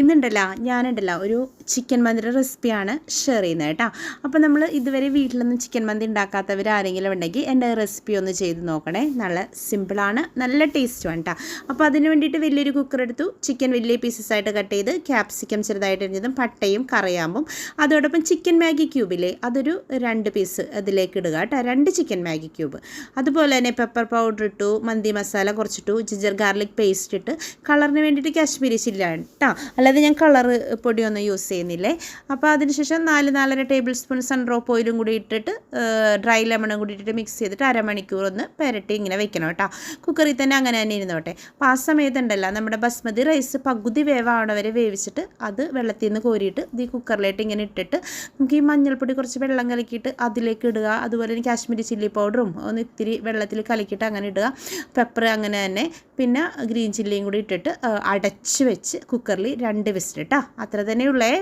ഇന്നുണ്ടല്ലോ ഞാനുണ്ടല്ലോ ഒരു ചിക്കൻ മന്തിയുടെ റെസിപ്പിയാണ് ഷെയർ ചെയ്യുന്നത് കേട്ടോ. അപ്പോൾ നമ്മൾ ഇതുവരെ വീട്ടിലൊന്നും ചിക്കൻ മന്തി ഉണ്ടാക്കാത്തവർ ആരെങ്കിലും ഉണ്ടെങ്കിൽ എന്റെ റെസിപ്പി ഒന്ന് ചെയ്ത് നോക്കണേ. നല്ല സിമ്പിളാണ് നല്ല ടേസ്റ്റുമാണ് കേട്ടോ അപ്പോൾ അതിന് വേണ്ടിയിട്ട് വലിയൊരു കുക്കർ എടുത്തു. ചിക്കൻ വലിയ പീസസ് ആയിട്ട് കട്ട് ചെയ്ത് ക്യാപ്സിക്കം ചെറുതായിട്ട് എറിഞ്ഞതും പട്ടയും കറിയാമ്പും. അതോടൊപ്പം ചിക്കൻ മാഗി ക്യൂബില്ലേ അതൊരു രണ്ട് പീസ് അതിലേക്ക് ഇടുക കേട്ടോ രണ്ട് ചിക്കൻ മാഗി ക്യൂബ് അതുപോലെ തന്നെ പെപ്പർ പൗഡർ ഇട്ടു മന്തി മസാല കുറച്ചിട്ടു ജിഞ്ചർ ഗാർലിക് പേസ്റ്റ് ഇട്ട് കളറിന് വേണ്ടിയിട്ട് കാശ്മീരി ചില്ലാണ് കേട്ടോ അല്ലാതെ ഞാൻ കളർ പൊടിയൊന്നും യൂസ് ചെയ്യുന്നില്ലേ? അപ്പോൾ അതിനുശേഷം നാല് നാലര ടേബിൾ സ്പൂൺ സൺഡ്രോപ്പ് ഓയിലും കൂടി ഇട്ടിട്ട് ഡ്രൈ ലെമണും കൂടി ഇട്ടിട്ട് മിക്സ് ചെയ്തിട്ട് അരമണിക്കൂർ ഒന്ന് പെരട്ടി ഇങ്ങനെ വെക്കണം കേട്ടോ. കുക്കറിൽ തന്നെ അങ്ങനെ തന്നെ ഇരുന്നോട്ടെ. അപ്പോൾ ആ സമയത്തുണ്ടല്ലോ നമ്മുടെ ബസ്മതി റൈസ് പകുതി വേവാവണ വരെ വേവിച്ചിട്ട് അത് വെള്ളത്തിൽ നിന്ന് കോരിയിട്ട് ഈ കുക്കറിലേക്ക് ഇങ്ങനെ ഇട്ടിട്ട് നമുക്ക് ഈ മഞ്ഞൾപ്പൊടി കുറച്ച് വെള്ളം കലക്കിയിട്ട് അതിലേക്ക് ഇടുക. അതുപോലെ തന്നെ കാശ്മീരി ചില്ലി പൗഡറും ഒന്ന് ഇത്തിരി വെള്ളത്തിൽ കലക്കിയിട്ട് അങ്ങനെ ഇടുക. പെപ്പർ അങ്ങനെ തന്നെ പിന്നെ ഗ്രീൻ ചില്ലിയും കൂടി ഇട്ടിട്ട് അടച്ച് വെച്ച് കുക്കറിൽ രണ്ട് വിസിൽ കേട്ടോ അത്ര തന്നെ ഉള്ളേ